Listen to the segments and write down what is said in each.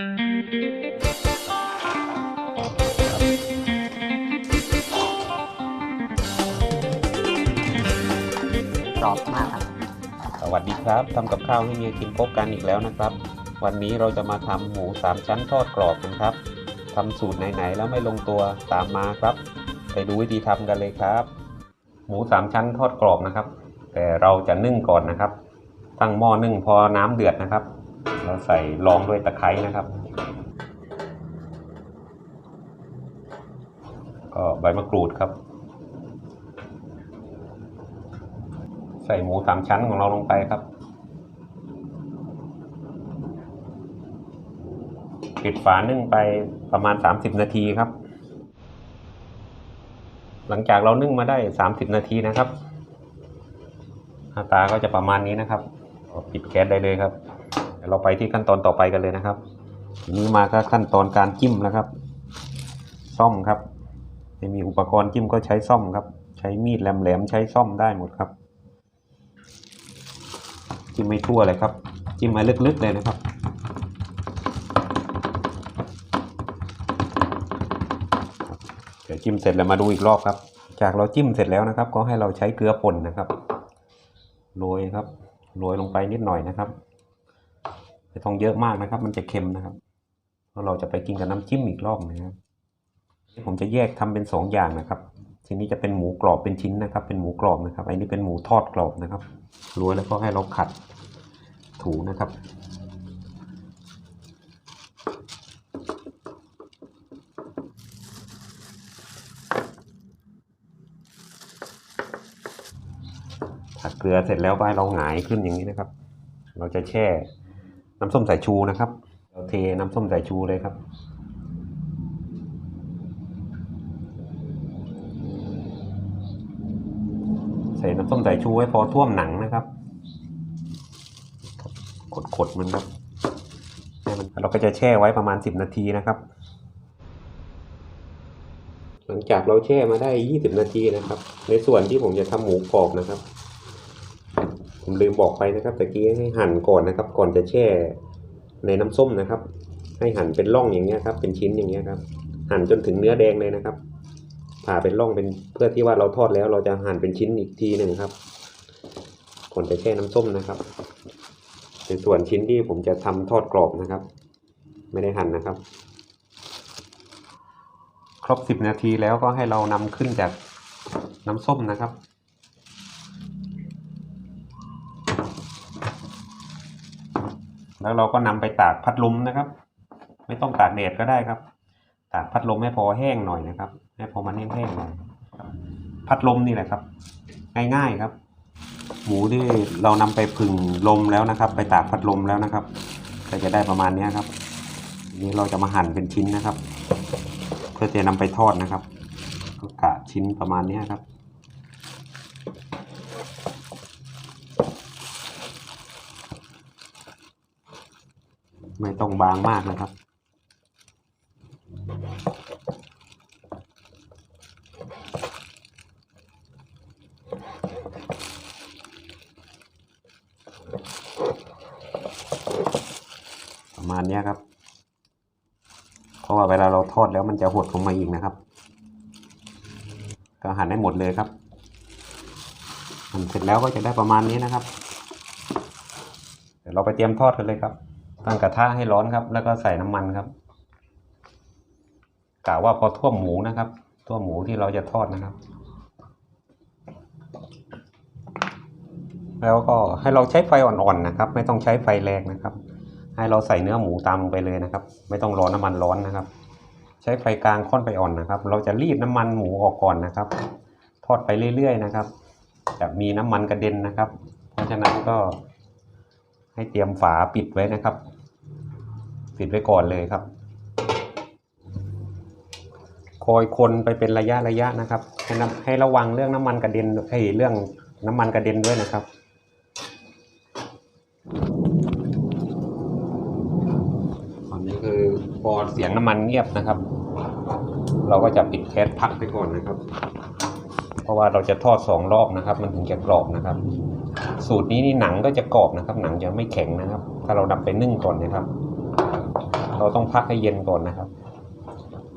กรอบมากครับสวัสดีครับทำกับข้าวให้เมียกินพบกันอีกแล้วนะครับ วันนี้เราจะมาทำหมูสามชั้นทอดกรอบกันครับทำสูตรไหนๆแล้วไม่ลงตัวตามมาครับ ไปดูวิธีทำกันเลยครับ หมูสามชั้นทอดกรอบนะครับ แต่เราจะนึ่งก่อนนะครับ ตั้งหม้อนึ่งพอน้ำเดือดนะครับ เราใส่รองด้วยตะไคร้นะครับ ก็ใบมะกรูดครับ ใส่หมูสามชั้นของเราลงไปครับ ปิดฝานึ่งไปประมาณ 30 นาทีครับ หลังจากเรานึ่งมาได้ 30 นาทีนะครับหน้าตาก็จะประมาณนี้นะครับ ปิดแก๊สได้เลยครับ เราไปที่ขั้นตอนต่อไปกันเลยนะครับทีนี้มาก็ขั้นตอนการจิ้มนะครับ ซ่อมครับไม่มีอุปกรณ์จิ้มก็ใช้ซ่อมครับ ใช้มีดแหลมๆใช้ซ่อมได้หมดครับ จิ้มไม่ทั่วเลยครับ จิ้มมาลึกๆเลยนะครับเดี๋ยวจิ้มเสร็จแล้วมาดูอีกรอบครับ จากเราจิ้มเสร็จแล้วนะครับ ก็ให้เราใช้เกลือป่นนะครับโรยครับโรยลงไปนิดหน่อยนะครับ ไม่ต้องเยอะมากนะครับ มันจะเค็มนะครับเพราะเราจะไปกินกับน้ำจิ้มอีกรอบนะครับผมจะแยกทำเป็นสองอย่างนะครับทีนี้จะเป็นหมูกรอบเป็นชิ้นนะครับ เป็นหมูกรอบนะครับอันนี้เป็นหมูทอดกรอบนะครับโรยแล้วก็ให้เราขัดถูนะครับ ผัดเกลือเสร็จแล้วก็ให้เราหงายขึ้นอย่างนี้นะครับ เราจะแช่ น้ำส้มสายชูนะครับ เราเทน้ำส้มสายชูเลยครับ ใส่น้ำส้มสายชูไว้พอท่วมหนังนะครับ ขดๆมันครับเราก็จะแช่ไว้ประมาณ 10 นาทีนะครับ หลังจากเราแช่มาได้ 20 นาทีนะครับ ในส่วนที่ผมจะทำหมูกรอบนะครับ ผมลืมบอกไปนะครับตะกี้ให้หั่นก่อนนะครับ ก่อนจะแช่ในน้ำส้มนะครับ ให้หั่นเป็นร่องอย่างเงี้ยครับ เป็นชิ้นอย่างเงี้ยครับ หั่นจนถึงเนื้อแดงเลยนะครับ ผ่าเป็นร่องเป็นเพื่อที่ว่าเราทอดแล้ว เราจะหั่นเป็นชิ้นอีกทีหนึ่งครับ ก่อนจะแช่น้ำส้มนะครับในส่วนชิ้นที่ผมจะทำทอดกรอบนะครับ ไม่ได้หั่นนะครับ ครบสิบนาทีแล้วก็ให้เรานำขึ้นจากน้ำส้มนะครับ แล้วเราก็นำไปตากพัดลมนะครับ ไม่ต้องตากแดดก็ได้ครับ ตากพัดลมให้พอแห้งหน่อยนะครับ ให้พอมันแห้งๆหน่อยพัดลมนี่แหละครับ ง่ายๆครับ หมูที่เรานำไปผึ่งลมแล้วนะครับ ไปตากพัดลมแล้วนะครับก็จะได้ประมาณนี้ครับ นี้เราจะมาหั่นเป็นชิ้นนะครับ เพื่อจะนำไปทอดนะครับก็กะชิ้นประมาณนี้ครับ ไม่ต้องบางมากนะครับ ประมาณนี้ครับ เพราะว่าเวลาเราทอดแล้วมันจะหดลงมาอีกนะครับ ก็หั่นให้หมดเลยครับหั่นเสร็จแล้วก็จะได้ประมาณนี้นะครับ เดี๋ยวเราไปเตรียมทอดกันเลยครับ ตั้งกระทะให้ร้อนครับ แล้วก็ใส่น้ำมันครับกะว่าพอท่วมหมูนะครับท่วมหมูที่เราจะทอดนะครับ แล้วก็ให้เราใช้ไฟอ่อนๆนะครับ ไม่ต้องใช้ไฟแรงนะครับ ให้เราใส่เนื้อหมูตามลงไปเลยนะครับ ไม่ต้องรอน้ำมันร้อนนะครับ ใช้ไฟกลางค่อนไฟอ่อนนะครับ เราจะรีดน้ำมันหมูออกก่อนนะครับ ทอดไปเรื่อยๆนะครับ จะมีน้ำมันกระเด็นนะครับ เพราะฉะนั้นก็ ให้เตรียมฝาปิดไว้นะครับ ปิดไว้ก่อนเลยครับ คอยคนไปเป็นระยะระยะนะครับให้นให้ระวังเรื่องน้ำมันกระเด็นให้เรื่องน้ำมันกระเด็นด้วยนะครับตอนนี้คือพอเสียงน้ำมันเงียบนะครับ เราก็จะปิดแก๊สพักไปก่อนนะครับ เพราะว่าเราจะทอดสองรอบนะครับ มันถึงจะกรอบนะครับ สูตรนี้นี่หนังก็จะกรอบนะครับ หนังจะไม่แข็งนะครับ ถ้าเรานำไปนึ่งก่อนนะครับ เราต้องพักให้เย็นก่อนนะครับ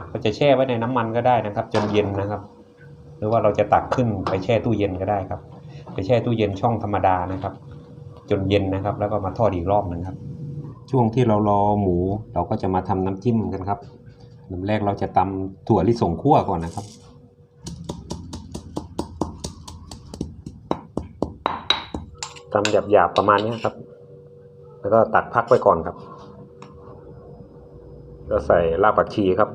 เราจะแช่ไว้ในน้ำมันก็ได้นะครับ จนเย็นนะครับ หรือว่าเราจะตักขึ้นไปแช่ตู้เย็นก็ได้ครับ ไปแช่ตู้เย็นช่องธรรมดานะครับ จนเย็นนะครับ แล้วก็มาทอดอีกรอบหนึงครับ ช่วงที่เรารอหมูเราก็จะมาทำน้ำจิ้มกันครับนดับแรกเราจะตำถั่วลิสงคั่วก่อนนะครับ ตำหยาบๆประมาณนี้ครับ แล้วก็ตักพักไว้ก่อนครับ ก็ใส่รากผักชีครับ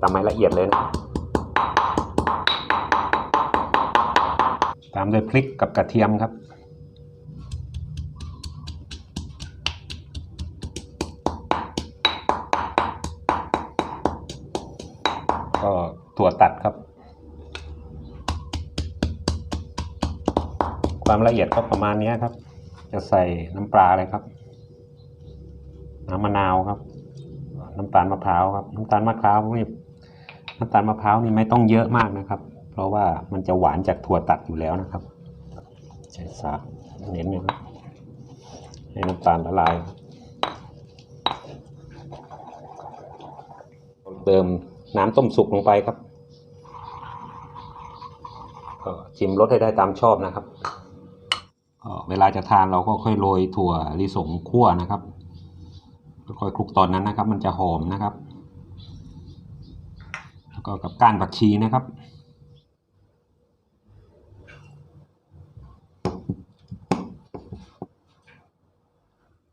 ตำให้ละเอียดเลยนะตามด้วยพริกกับกระเทียมครับ ก็ถั่วตัดครับ ความละเอียดก็ประมาณนี้ครับ จะใส่น้ำปลาเลยครับ น้ำมะนาวครับ น้ำตาลมะพร้าวครับ น้ำตาลมะพร้าวนี่น้ำตาลมะพร้าวนี่ไม่ต้องเยอะมากนะครับ เพราะว่ามันจะหวานจากถั่วตัดอยู่แล้วนะครับใช้ซักเน้นนะครับให้น้ำตาลละลาย เติมน้ำต้มสุกลงไปครับก็ชิมรสให้ได้ตามชอบนะครับ เวลาจะทานเราก็ค่อยโรยถั่วลิสงคั่วนะครับค่อยคลุกตอนนั้นนะครับ มันจะหอมนะครับ แล้วก็กับก้านผักชีนะครับ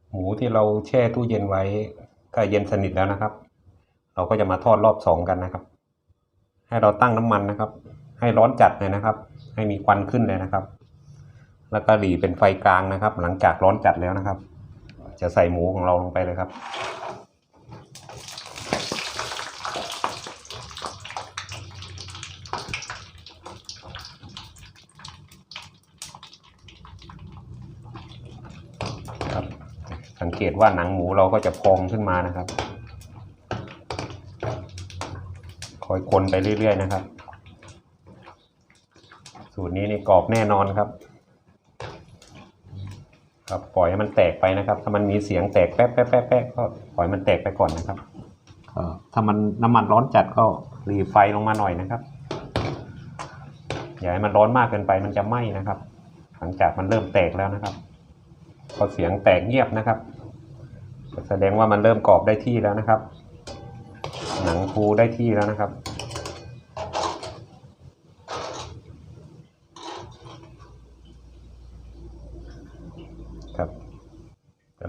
หมูที่เราแช่ตู้เย็นไว้ก็เย็นสนิทแล้วนะครับ เราก็จะมาทอดรอบสองกันนะครับ ให้เราตั้งน้ำมันนะครับ ให้ร้อนจัดเลยนะครับ ให้มีควันขึ้นเลยนะครับ แล้วก็หลีเป็นไฟกลางนะครับ หลังจากร้อนจัดแล้วนะครับ จะใส่หมูของเราลงไปเลยครับ ครับ สังเกตว่าหนังหมูเราก็จะพองขึ้นมานะครับ คอยคนไปเรื่อยๆนะครับ สูตรนี้นี่กรอบแน่นอนครับ ครับปล่อยให้มันแตกไปนะครับ ถ้ามันมีเสียงแตกแป๊ะแป๊ะแป๊ะแป๊ะก็ปล่อยมันแตกไปก่อนนะครับก็ถ้ามันน้ำมันร้อนจัดก็รีไฟลงมาหน่อยนะครับอย่าให้มันร้อนมากเกินไปมันจะไหม้นะครับ หลังจากมันเริ่มแตกแล้วนะครับ พอเสียงแตกเงียบนะครับ แสดงว่ามันเริ่มกรอบได้ที่แล้วนะครับ หนังฟูได้ที่แล้วนะครับ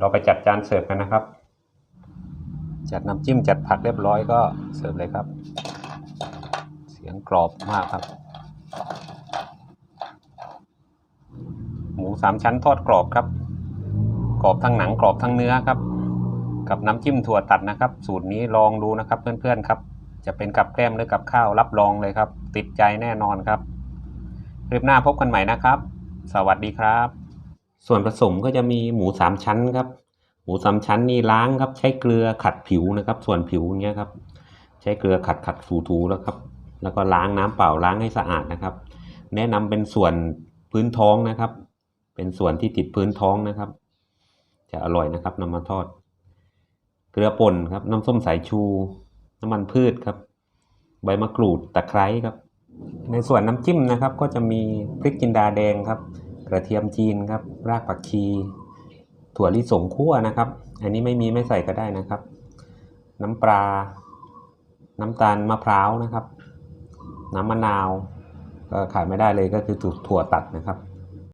เราไปจัดจานเสิร์ฟกันนะครับ จัดน้ำจิ้มจัดผักเรียบร้อยก็เสิร์ฟเลยครับ เสียงกรอบมากครับ หมูสามชั้นทอดกรอบครับ กรอบทั้งหนังกรอบทั้งเนื้อครับ กับน้ำจิ้มถั่วตัดนะครับ สูตรนี้ลองดูนะครับเพื่อนๆครับ จะเป็นกับแกล้มหรือกับข้าวรับรองเลยครับ ติดใจแน่นอนครับคลิปหน้าพบกันใหม่นะครับ สวัสดีครับ ส่วนผสมก็จะมีหมูสามชั้นครับ หมูสามชั้นนี่ล้างครับ ใช้เกลือขัดผิวนะครับ ส่วนผิวเนี้ยครับ ใช้เกลือขัดขัดถูถูแล้วครับ แล้วก็ล้างน้ำเปล่าล้างให้สะอาดนะครับ แนะนำเป็นส่วนพื้นท้องนะครับ เป็นส่วนที่ติดพื้นท้องนะครับ จะอร่อยนะครับนำมาทอด เกลือป่นครับ น้ำส้มสายชู น้ำมันพืชครับ ใบมะกรูดตะไคร้ครับ ในส่วนน้ำจิ้มนะครับ ก็จะมีพริกจินดาแดงครับ ระเทียมจีนครับ รากผักชี ถั่วลิสงคั่วนะครับ อันนี้ไม่มีไม่ใส่ก็ได้นะครับ น้ำปลา น้ำตาลมะพร้าวนะครับ น้ำมะนาว ก็ขาดไม่ได้เลยก็คือถั่วตัดนะครับ